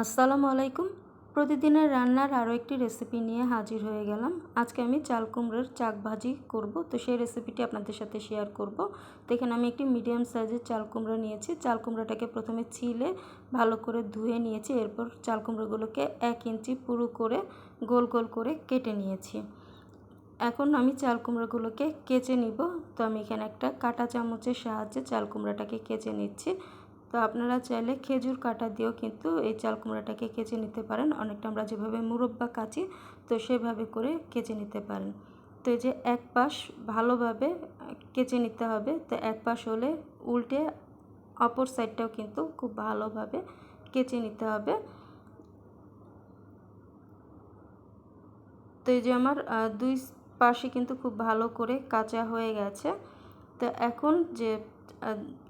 আসসালামু আলাইকুম। প্রতিদিনের রান্নার আরও একটি রেসিপি নিয়ে হাজির হয়ে গেলাম। আজকে আমি চাল কুমড়োর চাক ভাজি করব। তো সেই রেসিপিটি আপনাদের সাথে শেয়ার করব। তো এখানে আমি একটি মিডিয়াম সাইজের চাল কুমড়ো নিয়েছি। চাল কুমড়োটাকে প্রথমে ছিলে ভালো করে ধুয়ে নিয়েছি। এরপর চাল কুমড়োগুলোকে এক ইঞ্চি পুরো করে গোল গোল করে কেটে নিয়েছি। এখন আমি চাল কুমড়োগুলোকে কেচে নিব। তো আমি এখানে একটা কাটা চামচের সাহায্যে চাল কুমড়োটাকে কেচে নিচ্ছি। তো আপনারা চাইলে খেজুর কাটা দিয়েও কিন্তু এই চাল কুমড়াটাকে কেচে নিতে পারেন। অনেকটা আমরা যেভাবে মুরব্বা কাচি, তো সেভাবে করে কেচে নিতে পারেন। তো এই যে এক পাশ ভালোভাবে কেচে নিতে হবে, তো এক পাশ হলে উল্টে অপর সাইডটাও কিন্তু খুব ভালোভাবে কেচে নিতে হবে। তো এই যে আমার দুই পাশে কিন্তু খুব ভালো করে কাঁচা হয়ে গেছে। তো এখন যে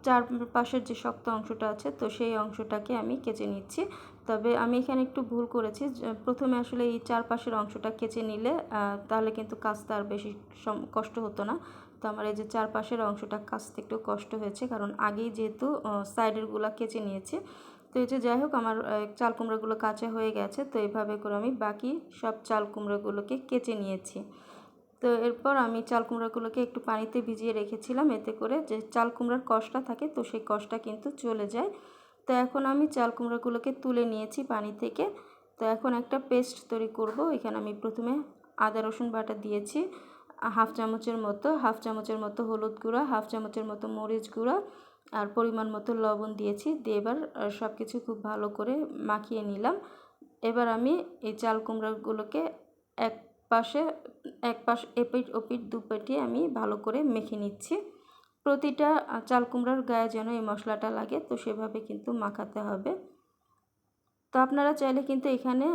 চার পাশের যে শক্ত অংশটা আছে, তো সেই অংশটাকে আমি কেচে নিচ্ছি। তবে আমি এখানে একটু ভুল করেছি প্রথমে আসলে এই চারপাশের অংশটা কেচে নিলে তাহলে কিন্তু কাজটা আর বেশি কষ্ট হতো না। তো আমার এই যে চারপাশের অংশটা কাচতে একটু কষ্ট হয়েছে, কারণ আগেই যেহেতু সাইডেরগুলো কেচে নিয়েছি। তো এই যে যাই হোক, আমার চাল কুমড়োগুলো কাঁচা হয়ে গেছে, তো এইভাবে করে আমি বাকি সব চাল কুমড়োগুলোকে কেচে নিয়েছি। তো এরপর আমি চাল কুমড়াগুলোকে একটু পানিতে ভিজিয়ে রেখেছিলাম। এতে করে যে চাল কুমড়ার কষটা থাকে, তো সেই কষটা কিন্তু চলে যায়। তো এখন আমি চাল কুমড়াগুলোকে তুলে নিয়েছি পানি থেকে। তো এখন একটা পেস্ট তৈরি করব। এখানে আমি প্রথমে আদা, রসুন বাটা দিয়েছি, হাফ চামচের মতো, হাফ চামচের মতো হলুদ গুঁড়া, হাফ চামচের মতো মরিচ গুঁড়া আর পরিমাণ মতো লবণ দিয়েছি। দিয়ে এবার সব কিছু খুব ভালো করে মাখিয়ে নিলাম। এবার আমি এই চাল কুমড়াগুলোকে এক পাশে এক পাশ এপিট ওপিট দুপিটে আমি ভালো করে মেখে নিচ্ছি। প্রতিটা চাল কুমড়ার গায়ে যেন এই মশলাটা লাগে, তো সেভাবে কিন্তু মাখাতে হবে। তো আপনারা চাইলে কিন্তু এখানে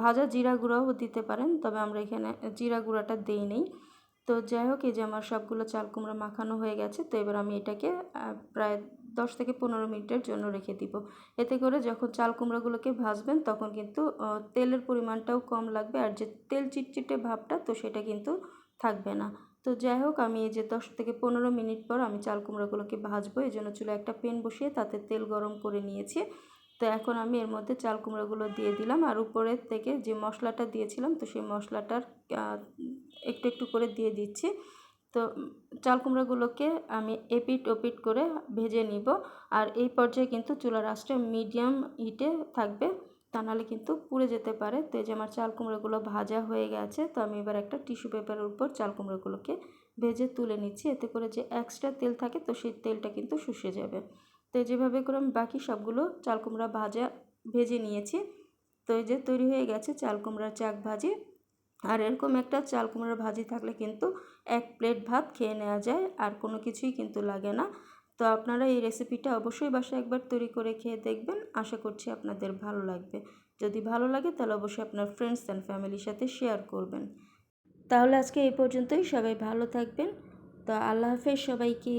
ভাজা জিরা গুঁড়াও দিতে পারেন, তবে আমরা এখানে জিরা গুঁড়াটা দিই নেই। তো যাই হোক, এই যে আমার সবগুলো চাল কুমড়া মাখানো হয়ে গেছে, তো এবার আমি এটাকে প্রায় দশ থেকে পনেরো মিনিটের জন্য রেখে দিব। এতে করে যখন চাল কুমড়াগুলোকে ভাজবেন তখন কিন্তু তেলের পরিমাণটাও কম লাগবে আর যে তেল চিটচিটে ভাবটা তো সেটা কিন্তু থাকবে না। তো যাই হোক, আমি এই যে দশ থেকে পনেরো মিনিট পর আমি চাল কুমড়াগুলোকে ভাজবো, এই জন্য চুলে একটা পেন বসিয়ে তাতে তেল গরম করে নিয়েছি। তো এখন আমি এর মধ্যে চাল কুমড়োগুলো দিয়ে দিলাম আর উপরের থেকে যে মশলাটা দিয়েছিলাম, তো সেই মশলাটার একটু একটু করে দিয়ে দিচ্ছি। তো চাল কুমড়োগুলোকে আমি এপিট ওপিট করে ভেজে নিব। আর এই পর্যায়ে কিন্তু চুলার আঁচটা মিডিয়াম হিটে থাকবে। তা নাহলে কিন্তু পুড়ে যেতে পারে। তো এই যে আমার চাল কুমড়োগুলো ভাজা হয়ে গেছে, তো আমি এবার একটা টিস্যু পেপারের উপর চাল কুমড়োগুলোকে ভেজে তুলে নিচ্ছি। এতে করে যে এক্সট্রা তেল থাকে, তো সেই তেলটা কিন্তু শুষে যাবে। তো যেভাবে করে আমি বাকি সবগুলো চাল কুমড়া ভাজা ভেজে নিয়েছি। তো এই যে তৈরি হয়ে গেছে চাল কুমড়ার চাক ভাজি। আর এরকম একটা চাল কুমড়ার ভাজি থাকলে কিন্তু এক প্লেট ভাত খেয়ে নেওয়া যায়, আর কোনো কিছুই কিন্তু লাগে না। তো আপনারা এই রেসিপিটা অবশ্যই বাসায় একবার তৈরি করে খেয়ে দেখবেন। আশা করছি আপনাদের ভালো লাগবে। যদি ভালো লাগে তাহলে অবশ্যই আপনার ফ্রেন্ডস অ্যান্ড ফ্যামিলির সাথে শেয়ার করবেন। তাহলে আজকে এই পর্যন্তই। সবাই ভালো থাকবেন। তো আল্লাহ হাফেজ সবাইকে।